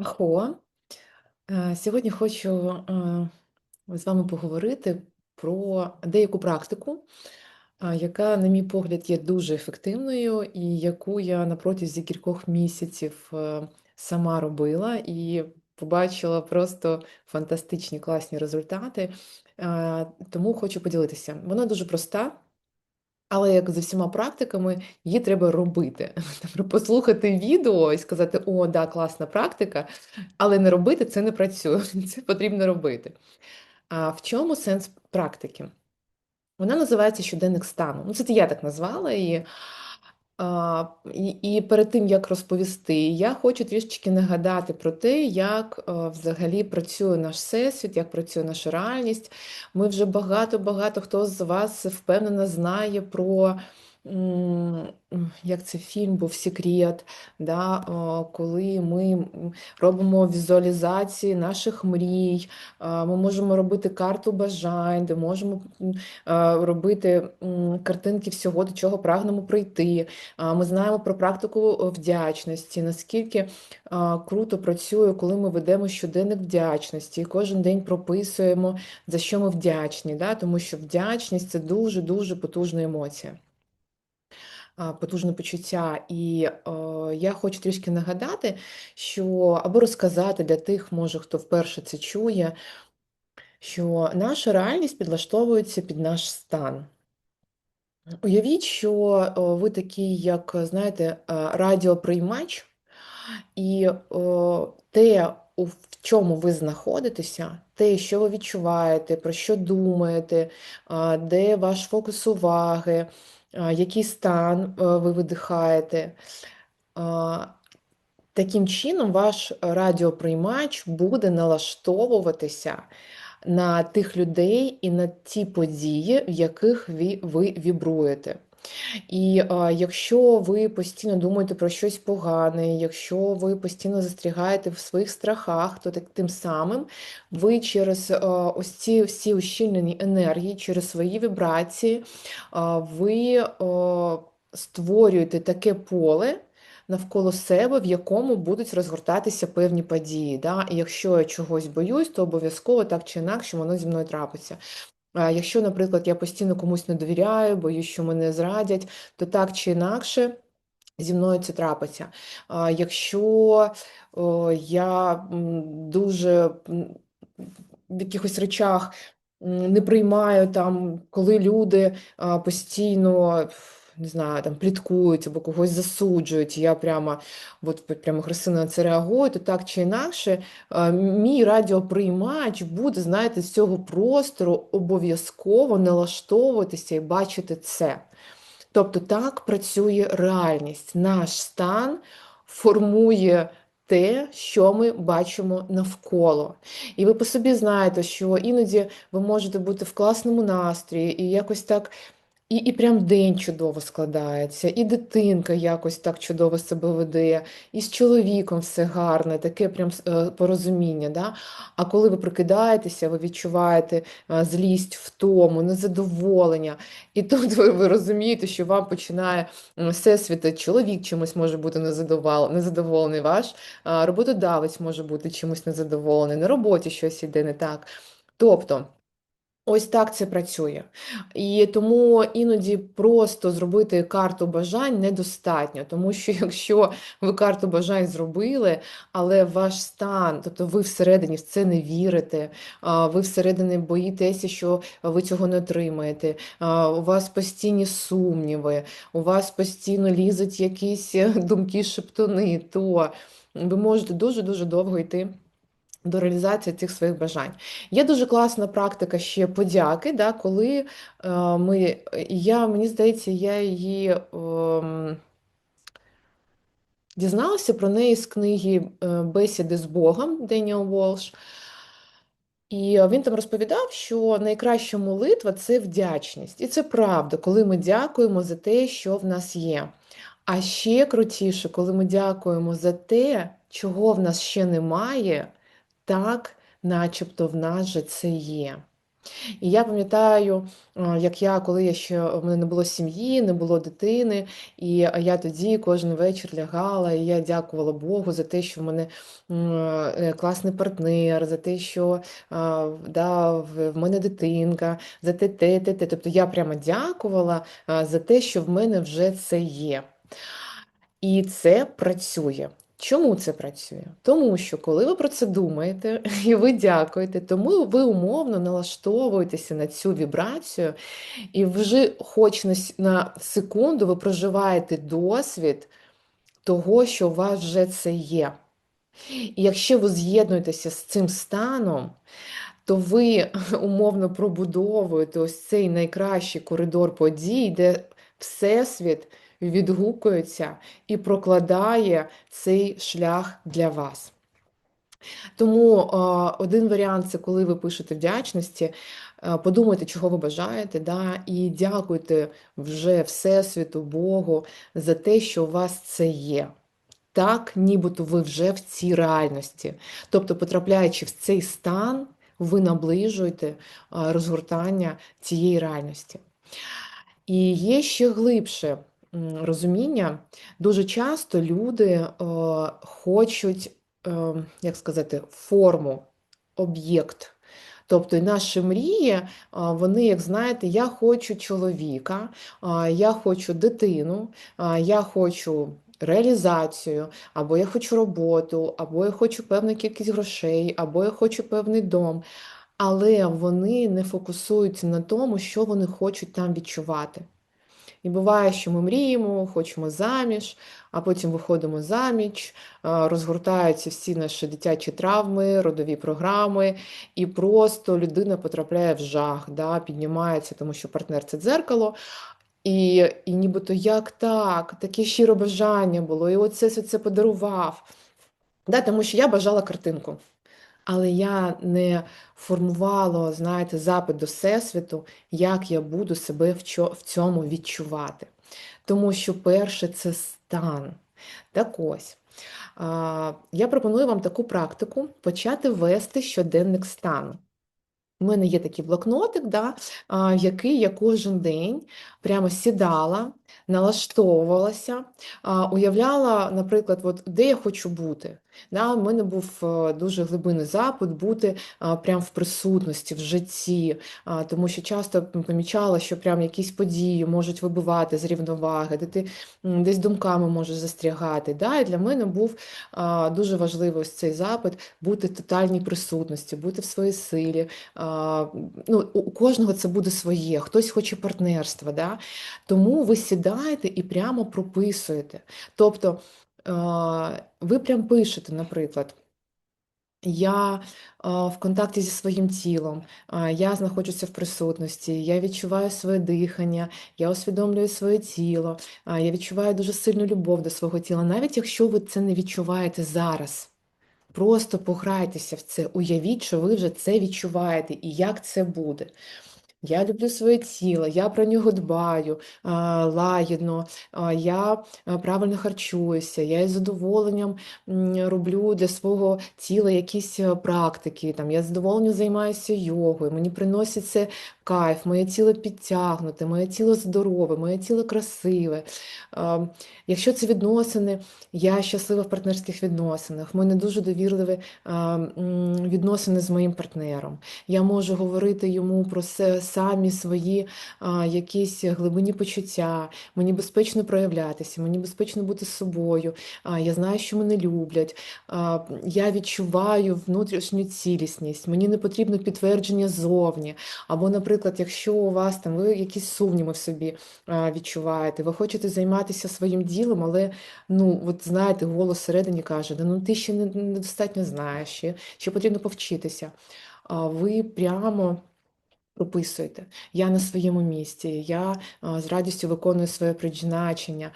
Ахо. Е, Сьогодні хочу е, з вами поговорити про деяку практику, е, яка, на мій погляд, є дуже ефективною, і яку я на протязі кількох місяців сама робила і побачила просто фантастичні класні результати. Тому хочу поділитися. Вона дуже проста. Але як з усіма практиками, її треба робити. Тобто послухати відео і сказати, о, да, класна практика, але не робити це не працює. Це потрібно робити. А в чому сенс практики? Вона називається щоденник стану. Ну, це я так назвала її. І, перед тим, як розповісти, я хочу трішечки нагадати про те, як а, взагалі працює наш всесвіт, як працює наша реальність. Ми вже багато-багато хто з вас впевнено знає про. Як це фільм був Секрет, да, коли ми робимо візуалізації наших мрій, ми можемо робити карту бажань, де можемо робити картинки всього, до чого прагнемо прийти. Ми знаємо про практику вдячності, наскільки круто працює, коли ми ведемо щоденник вдячності, і кожен день прописуємо, за що ми вдячні, да? Тому що вдячність це дуже-дуже потужна емоція, потужне почуття. І е, я хочу трішки нагадати, що або розказати для тих, може, хто вперше це чує, що наша реальність підлаштовується під наш стан. Уявіть, що ви такий, як, знаєте, е, радіоприймач, і о, те, у- в чому ви знаходитеся, те, що ви відчуваєте, про що думаєте, де ваш фокус уваги, який стан е, ви видихаєте. Таким чином, ваш радіоприймач буде налаштовуватися на тих людей і на ті події, в яких ви, ви вібруєте. І а, якщо ви постійно думаєте про щось погане, якщо ви постійно застрягаєте в своїх страхах, то так, тим самим ви через а, ось ці всі ущільнені енергії, через свої вібрації, а, ви а, створюєте таке поле. Навколо себе, в якому будуть розгортатися певні події. Да? І якщо я чогось боюсь, то обов'язково так чи інакше воно зі мною трапиться. Якщо, наприклад, я постійно комусь не довіряю, боюсь, що мене зрадять, то так чи інакше зі мною це трапиться. Якщо я дуже в якихось речах не приймаю там, коли люди постійно. Не знаю, там пліткують або когось засуджують, я прямо от прямо агресивно на це реагую, то так чи інакше, е, мій радіоприймач буде, знаєте, з цього простору обов'язково налаштовуватися і бачити це. Тобто так працює реальність. Наш стан формує те, що ми бачимо навколо. І ви по собі знаєте, що іноді ви можете бути в класному настрої і якось так. І, і прям день чудово складається, і дитинка якось так чудово себе веде, і з чоловіком все гарне, таке прям е, порозуміння. Да? А коли ви прокидаєтеся, ви відчуваєте е, злість, втому, незадоволення, і тут ви, ви розумієте, що вам починає всесвіт, чоловік чимось може бути незадовол- незадоволений, ваш а, роботодавець може бути чимось незадоволений, на роботі щось іде не так. Тобто. Ось так це працює. І тому іноді просто зробити карту бажань недостатньо, тому що якщо ви карту бажань зробили, але ваш стан, тобто ви всередині в це не вірите, ви всередині боїтеся, що ви цього не отримаєте, у вас постійні сумніви, у вас постійно лізуть якісь думки, шептуни, то ви можете дуже-дуже довго йти до реалізації цих своїх бажань. Є дуже класна практика ще подяки, да, коли е, ми, я, мені здається, я її ем, дізналася про неї з книги е, Бесіди з Богом Деніел Волш. І він там розповідав, що найкраща молитва це вдячність. І це правда, коли ми дякуємо за те, що в нас є. А ще крутіше, коли ми дякуємо за те, чого в нас ще немає, так, начебто в нас же це є. І я пам'ятаю, як я, коли я ще в мене не було сім'ї, не було дитини, і я тоді кожен вечір лягала, і я дякувала Богу за те, що в мене е, класний партнер, за те, що да, в мене дитинка, за те, те, те, те. Тобто я прямо дякувала за те, що в мене вже це є. І це працює. Чому це працює? Тому що, коли ви про це думаєте і ви дякуєте, тому ви умовно налаштовуєтеся на цю вібрацію, і вже, хоч на секунду, ви проживаєте досвід того, що у вас вже це є. І якщо ви з'єднуєтеся з цим станом, то ви умовно пробудовуєте ось цей найкращий коридор подій, де Всесвіт відгукується і прокладає цей шлях для вас. Тому один варіант це коли ви пишете вдячності, подумайте, чого ви бажаєте, да, і дякуйте вже Всесвіту, Богу за те, що у вас це є. Так, нібито ви вже в цій реальності. Тобто, потрапляючи в цей стан, ви наближуєте розгортання цієї реальності. І є ще глибше розуміння, дуже часто люди е, хочуть, е, як сказати, форму, об'єкт. Тобто наші мрії, е, вони, як знаєте, я хочу чоловіка, я хочу дитину, я хочу реалізацію, або я хочу роботу, або я хочу певну кількість грошей, або я хочу певний дом. Але вони не фокусуються на тому, що вони хочуть там відчувати. І буває, що ми мріємо, хочемо заміж, а потім виходимо заміж, розгортаються всі наші дитячі травми, родові програми, і просто людина потрапляє в жах, да, піднімається, тому що партнер це дзеркало. І і нібито як так, таке щире бажання було, і оце це подарував. Да, Тому що я бажала картинку. Але я не формувала, знаєте, запит до Всесвіту, як я буду себе в цьому відчувати. Тому що перше це стан. Так ось. Я пропоную вам таку практику почати вести щоденник стану. У мене є такий блокнотик, да, в який я кожен день прямо сідала, налаштовувалася, уявляла, наприклад, от, де я хочу бути. Да, У мене був е, дуже глибинний запит бути прямо в присутності, в житті, тому що часто помічала, що прям якісь події можуть вибивати з рівноваги, де ти десь думками можеш застрягати. Да, І для мене був дуже важливий ось цей запит бути в тотальній присутності, бути в своїй силі. Ну, У кожного це буде своє, хтось хоче партнерства. Да? Тому ви сідаєте і прямо прописуєте. Тобто ви прям пишете, наприклад. Я в контакті зі своїм тілом, я знаходжуся в присутності, я відчуваю своє дихання, я усвідомлюю своє тіло, я відчуваю дуже сильну любов до свого тіла, навіть якщо ви це не відчуваєте зараз. Просто пограйтеся в це, уявіть, що ви вже це відчуваєте і як це буде. Я люблю своє тіло, я про нього дбаю лагідно, я правильно харчуюся, я із задоволенням роблю для свого тіла якісь е, практики. Там, Я з задоволенням займаюся йогою, мені приносить це кайф, моє тіло підтягнуте, моє тіло здорове, моє тіло красиве. Якщо це відносини, я щаслива в партнерських відносинах, в мене дуже довірливі відносини з моїм партнером. Я можу говорити йому про самі свої якісь глибинні почуття, мені безпечно проявлятися, мені безпечно бути з собою. Я знаю, що мене люблять, я відчуваю внутрішню цілісність, мені не потрібно підтвердження зовні. Або, наприклад, наприклад, якщо у вас там ви якісь сумніви в собі відчуваєте, ви хочете займатися своїм ділом, але ну, от знаєте, голос всередині каже, да ну ти ще недостатньо знаєш, ще, ще потрібно повчитися. Ви прямо. Прописуйте, я на своєму місці, я з радістю виконую своє призначення,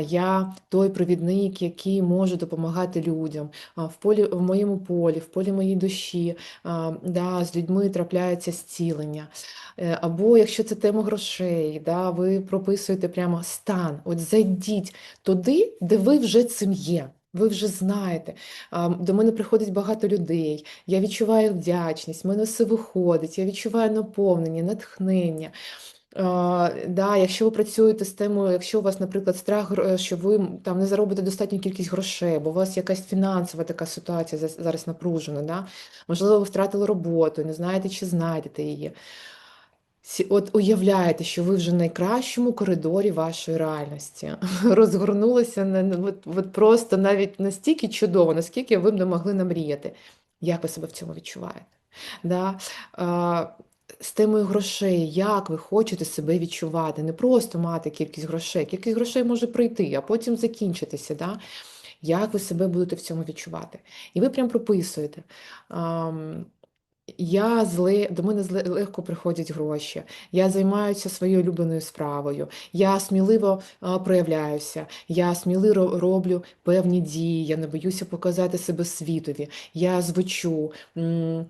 я той провідник, який може допомагати людям в полі, в моєму полі, в полі моїй душі, да, з людьми трапляється зцілення. Е, або якщо це тема грошей, да, ви прописуєте прямо стан, от зайдіть туди, де ви вже цим є. Ви вже знаєте. До мене приходить багато людей. Я відчуваю вдячність, в мене все виходить, я відчуваю наповнення, натхнення. Да, якщо ви працюєте з темою, якщо у вас, наприклад, страх, що ви там не заробите достатню кількість грошей, бо у вас якась фінансова така ситуація зараз напружена, да? Можливо, ви втратили роботу, не знаєте, чи знайдете її. От уявляєте, що ви вже в найкращому коридорі вашої реальності розгорнулися на, от, от просто навіть настільки чудово, наскільки ви б не могли намріяти. Як ви себе в цьому відчуваєте? Да? А, з темою грошей, як ви хочете себе відчувати? Не просто мати кількість грошей. Кількість грошей може прийти, а потім закінчитися. Да? Як ви себе будете в цьому відчувати? І ви прям прописуєте. ам, я зле, до мене зле, легко приходять гроші. Я займаюся своєю улюбленою справою. Я сміливо проявляюся. Я сміливо роблю певні дії. Я не боюся показати себе світові. Я звучу, е,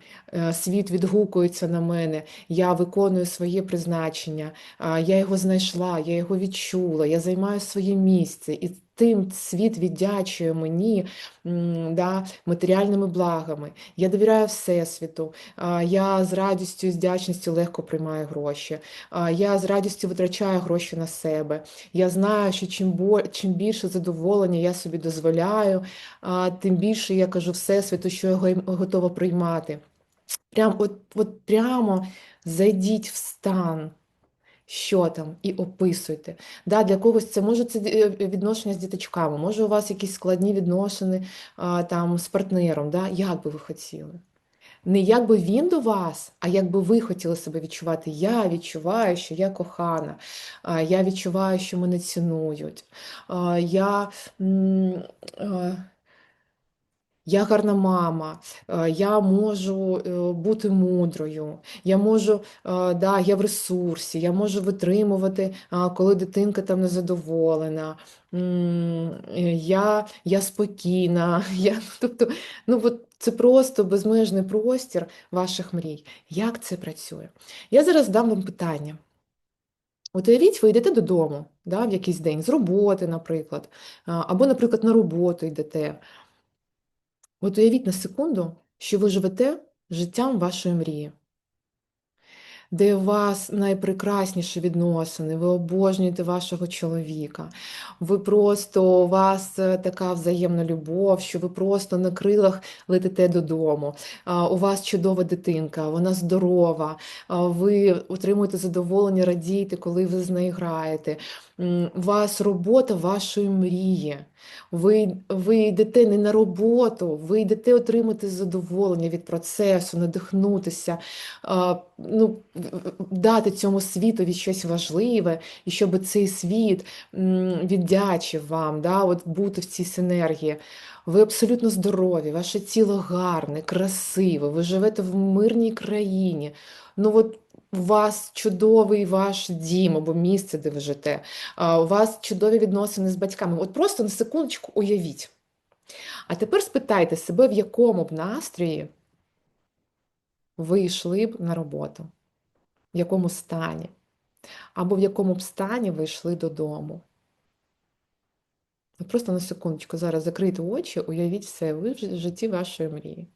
світ відгукується на мене. Я виконую своє призначення. Я його знайшла, я його відчула. Я займаю своє місце. І тим світ віддячує мені да, матеріальними благами. Я довіряю Всесвіту. Я з радістю і з вдячністю легко приймаю гроші. Я з радістю витрачаю гроші на себе. Я знаю, що чим, чим більше задоволення я собі дозволяю, тим більше я кажу Всесвіту, що я готова приймати. Прям, от, от прямо зайдіть в стан. Що там, і описуйте. Да, для когось це може це е, відношення з діточками, може у вас якісь складні відносини а, там, з партнером. Да? Як би ви хотіли? Не як би він до вас, а як би ви хотіли себе відчувати. Я відчуваю, що я кохана, я відчуваю, що мене цінують. Я, я гарна мама, е, я можу е, бути мудрою, я можу, е, да, я в ресурсі, я можу витримувати, коли дитинка там незадоволена. Я, я спокійна. Я, тобто, ну, от це просто безмежний простір ваших мрій. Як це працює? Я зараз дам вам питання. От уявіть, ви йдете додому, да, в якийсь день, з роботи, наприклад, або, наприклад, на роботу йдете. От уявіть на секунду, що ви живете життям вашої мрії, де у вас найпрекрасніші відносини, ви обожнюєте вашого чоловіка, ви просто у вас е, така взаємна любов, що ви просто на крилах летите додому. У вас чудова дитинка, вона здорова, ви отримуєте задоволення, радієте, коли ви з нею граєте. Вас робота вашої мрії. Ви, ви йдете не на роботу, ви йдете отримати задоволення від процесу, надихнутися, ну, дати цьому світові щось важливе, і щоб цей світ віддячив вам, да, от бути в цій синергії. Ви абсолютно здорові, ваше тіло гарне, красиве, ви живете в мирній країні. Ну от у вас чудовий ваш дім або місце, де ви живете. А, У вас чудові відносини з батьками. От просто на секундочку уявіть. А тепер спитайте себе, в якому б настрої ви йшли б на роботу, в якому стані, або в якому б стані ви йшли додому. Просто на секундочку зараз закрийте очі, уявіть все, ви в житті вашої мрії.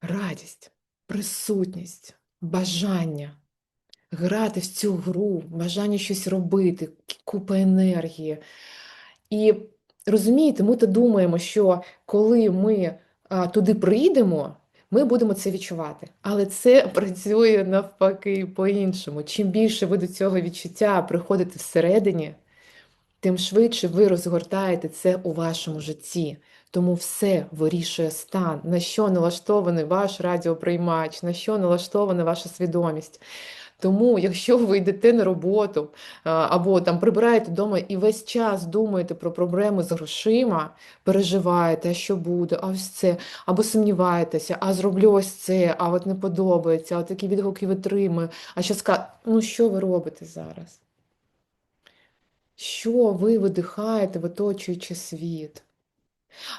Радість, присутність, бажання. грати в цю гру, бажання щось робити, купа енергії. І розумієте, ми то думаємо, що коли ми а, туди прийдемо, ми будемо це відчувати. Але це працює навпаки по-іншому. Чим більше ви до цього відчуття приходите всередині, тим швидше ви розгортаєте це у вашому житті. Тому все вирішує стан, на що налаштований ваш радіоприймач, на що налаштована ваша свідомість. Тому, якщо ви йдете на роботу або там прибираєте вдома і весь час думаєте про проблеми з грошима, переживаєте, а що буде, а ось це, або сумніваєтеся, а зроблю ось це, а от не подобається, а такі відгуки витримую, а що ска... Ну що ви робите зараз? Що ви видихаєте в оточуючий світ?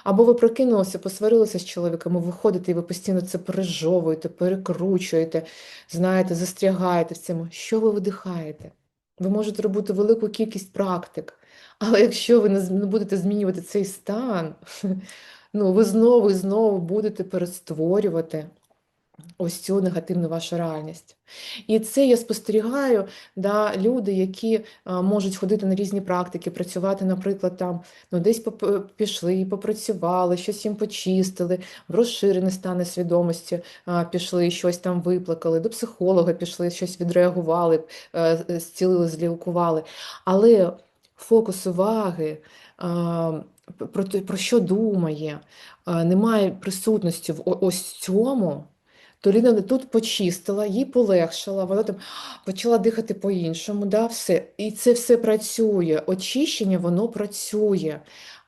Або ви прокинулися, посварилися з чоловіком, виходите, і ви постійно це пережовуєте, перекручуєте, знаєте, застрягаєте в цьому. Що ви видихаєте? Ви можете робити велику кількість практик, Але якщо ви не будете змінювати цей стан, ну, ви знову і знову будете перестворювати ось цю негативну вашу реальність. І це я спостерігаю, да, люди, які можуть ходити на різні практики, працювати, наприклад, там, ну, десь поп- пішли, попрацювали, щось їм почистили, в розширений стан свідомості пішли, щось там виплакали, до психолога пішли, щось відреагували, е, е, зцілили, злікували. Але фокус уваги. Про, про що думає, немає присутності в ось цьому, то Ліна тут почистила, їй полегшила, вона там почала дихати по-іншому, да, все. І це все працює. Очищення, воно працює.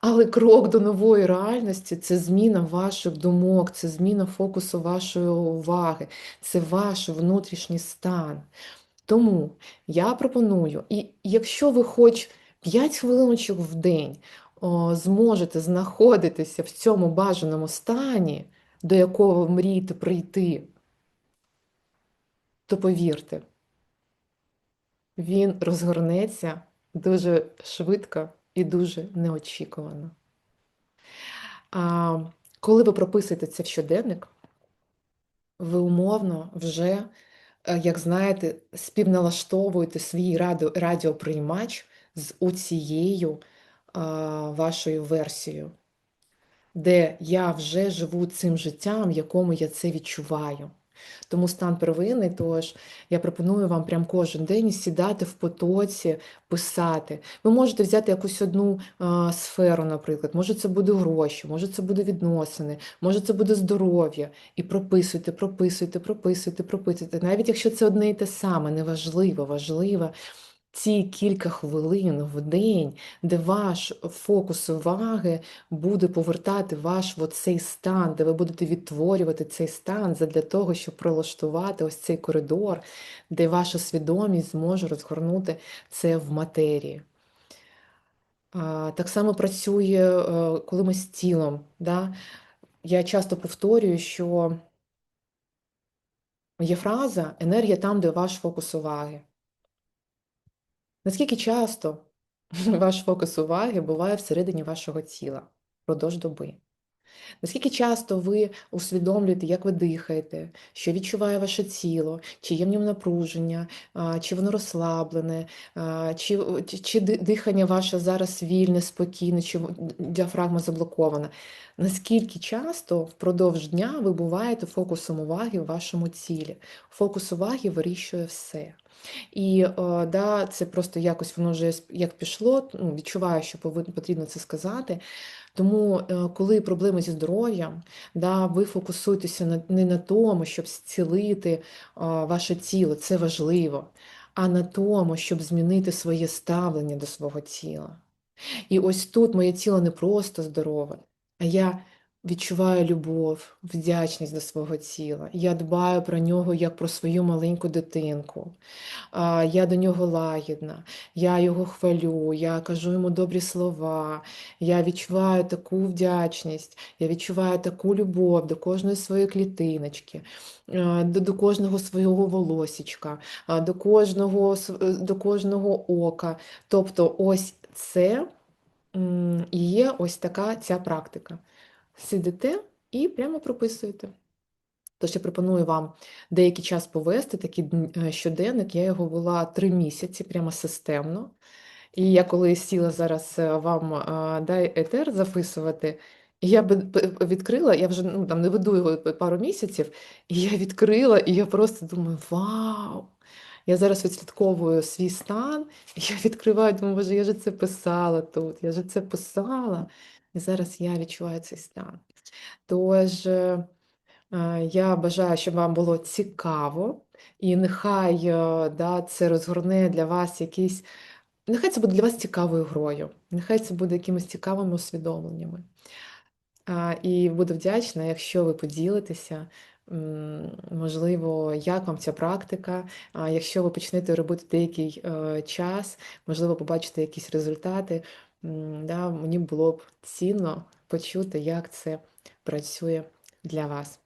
Але крок до нової реальності це зміна ваших думок, це зміна фокусу вашої уваги, це ваш внутрішній стан. Тому я пропоную, і якщо ви хоч 5 хвилиночок в день о, зможете знаходитися в цьому бажаному стані, до якого ви мрієте прийти, то повірте, він розгорнеться дуже швидко і дуже неочікувано. А коли ви прописуєте це в щоденник, ви умовно вже, е, як знаєте, співналаштовуєте свій радіо, радіоприймач з оцією а, вашою версією, де я вже живу цим життям, в якому я це відчуваю. Тому стан первинний, тож я пропоную вам прям кожен день сідати в потоці, писати. Ви можете взяти якусь одну а, сферу, наприклад, може це буде гроші, може це буде відносини, може це буде здоров'я. І прописуйте, прописуйте, прописуйте, прописуйте. Навіть якщо це одне і те саме, неважливо, важливо ці кілька хвилин в день, де ваш фокус уваги буде повертати ваш цей стан, де ви будете відтворювати цей стан для того, щоб прилаштувати ось цей коридор, де ваша свідомість зможе розгорнути це в матерії. Так само працює, е, коли ми з тілом. Да? Я часто повторюю, що є фраза енергія там, де ваш фокус уваги. Наскільки часто ваш фокус уваги буває всередині вашого тіла впродовж доби? Наскільки часто ви усвідомлюєте, як ви дихаєте, що відчуває ваше тіло, чи є в ньому напруження, чи воно розслаблене, чи, чи, дихання ваше зараз вільне, спокійне, чи діафрагма заблокована? Наскільки часто впродовж дня ви буваєте фокусом уваги в вашому тілі? Фокус уваги вирішує все. І да, це просто якось воно вже як пішло, ну, відчуваю, що потрібно це сказати. Тому, е, коли проблеми зі здоров'ям, да, ви фокусуєтеся не на тому, щоб зцілити е, ваше тіло, це важливо, а на тому, щоб змінити своє ставлення до свого тіла. І ось тут моє тіло не просто здорове, а я відчуваю любов, вдячність до свого тіла. Я дбаю про нього як про свою маленьку дитинку. Я до нього лагідна, я його хвалю, я кажу йому добрі слова, я відчуваю таку вдячність, я відчуваю таку любов до кожної своєї клітиночки, до, до кожного свого волосічка, до кожного, е, до кожного ока. Тобто, ось це і є ось така ця практика. Сидите і прямо прописуєте. Тож я пропоную вам деякий час повести такий е, щоденник. Я його вела три місяці, прямо системно. І я коли сіла зараз е, вам е, дай етер записувати, я би відкрила, я вже ну, там не веду його пару місяців, і я відкрила, і я просто думаю: вау! Я зараз відслідковую свій стан, і я відкриваю, думаю, боже, я же це писала тут, я же це писала. І зараз я відчуваю цей стан. Тож. Я бажаю, щоб вам було цікаво, і нехай е, да, це розгорне для вас якийсь, нехай це буде для вас цікавою грою, нехай це буде якимись цікавими усвідомленнями. І буду вдячна, якщо ви поділитеся, можливо, як вам ця практика. Якщо ви почнете робити деякий е, час, можливо, побачите якісь результати. Да, мені було б цінно почути, як це працює для вас.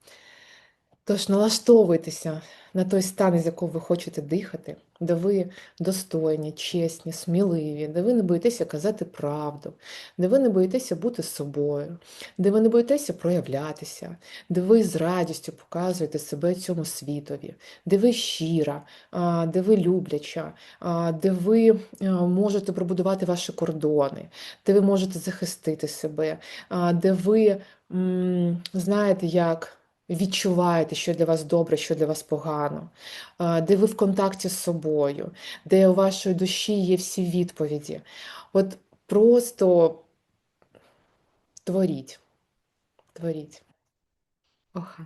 Тож налаштовуйтеся на той стан, із якого ви хочете дихати, де ви достойні, чесні, сміливі, де ви не боїтеся казати правду, де ви не боїтеся бути собою, де ви не боїтеся проявлятися, де ви з радістю показуєте себе цьому світові, де ви щира, де ви любляча, де ви можете пробудувати ваші кордони, де ви можете захистити себе, де ви знаєте, як відчуваєте, що для вас добре, що для вас погано, де ви в контакті з собою, де у вашої душі є всі відповіді. От просто творіть, творіть. Оха.